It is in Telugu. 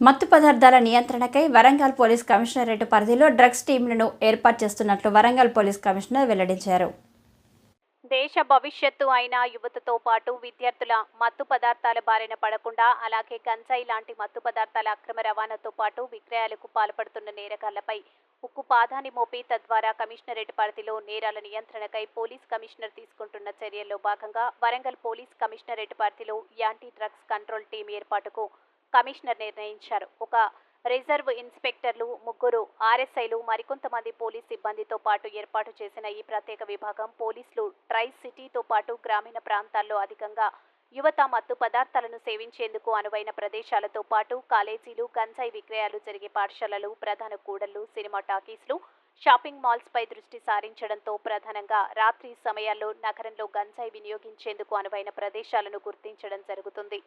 మత్తు పదార్థాల నియంత్రణకై వరంగల్ పోలీస్ కమిషనరేట్ పరిధిలో డ్రగ్స్ టీంలను ఏర్పాటు చేస్తున్నట్లు వరంగల్ పోలీస్ కమిషనర్ వెల్లడించారు. దేశ భవిష్యత్తు అయిన యువతతో పాటు విద్యార్థుల మత్తు పదార్థాల బారిన పడకుండా అలాగే గంజాయి లాంటి మత్తు పదార్థాల అక్రమ రవాణాతో పాటు విక్రయాలకు పాల్పడుతున్న నేరగాళ్ళపై ఉక్కు పాదాన్ని మోపి తద్వారా కమిషనరేట్ పరిధిలో నేరాల నియంత్రణకై పోలీస్ కమిషనర్ తీసుకుంటున్న చర్యల్లో భాగంగా వరంగల్ పోలీస్ కమిషనరేట్ పరిధిలో యాంటీ డ్రగ్స్ కంట్రోల్ టీం ఏర్పాటుకు కమిషనర్ నిర్ణయించారు. ఒక రిజర్వ్ ఇన్స్పెక్టర్లు ముగ్గురు ఆర్ఎస్ఐలు మరికొంతమంది పోలీస్ సిబ్బందితో పాటు ఏర్పాటు చేసిన ఈ ప్రత్యేక విభాగం పోలీసులు ట్రై సిటీతో పాటు గ్రామీణ ప్రాంతాల్లో అధికంగా యువత మత్తు పదార్థాలను సేవించేందుకు అనువైన ప్రదేశాలతో పాటు కాలేజీలు గంజాయి విక్రయాలు జరిగే పాఠశాలలు ప్రధాన కూడళ్ళు సినిమా టాకీస్లు షాపింగ్ మాల్స్ పై దృష్టి సారించడంతో ప్రధానంగా రాత్రి సమయాల్లో నగరంలో గంజాయి వినియోగించేందుకు అనువైన ప్రదేశాలను గుర్తించడం జరుగుతుంది.